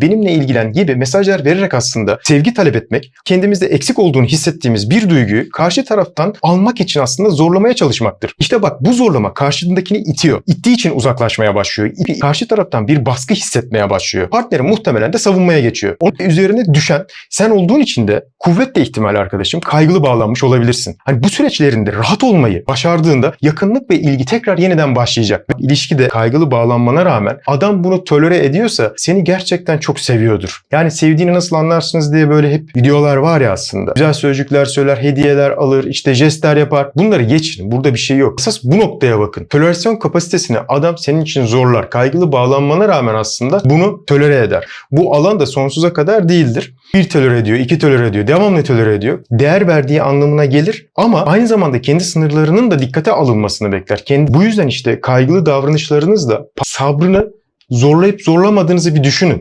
benimle ilgilen gibi mesajlar vererek aslında sevgi talep etmek, kendimizde eksik olduğunu hissettiğimiz bir duyguyu karşı taraftan almak için aslında zorlamaya çalışmaktır. İşte bak bu zorlama karşındakini itiyor. İttiği için uzaklaşmaya başlıyor. İ- Karşı taraftan bir baskı hissetmeye başlıyor. Partneri muhtemelen de savunmaya geçiyor. Onun üzerine düşen sen olduğun için de kuvvetle ihtimal arkadaşım kaygılı bağlanmış olabilirsin. Hani bu süreçlerinde rahat olmayı başardığında yakınlık ve ilgi tekrar yeniden başlayacak. İlişkide kaygılı bağlanmana rağmen adam bunu tolere ediyorsa seni gerçekten çok seviyordur. Yani sevdiğini nasıl anlarsınız diye böyle hep videolar var ya aslında. Güzel sözcükler söyler, hediyeler alır, işte jestler yapar. Bunları geçin. Burada bir şey yok. Esas bu noktaya bakın. Tolerasyon kapasitesini adam senin için zorlar. Kaygılı bağlanmana rağmen aslında bunu tolere eder. Bu alan da sonsuza kadar değildir. Bir tolere ediyor, iki tolere ediyor, devamlı tolere ediyor. Değer verdiği anlamına gelir ama aynı zamanda kendi sınırlarının da dikkate alınmasını bekler. Kendi, bu yüzden işte kaygılı davranışlarınızla sabrını zorlayıp zorlamadığınızı bir düşünün.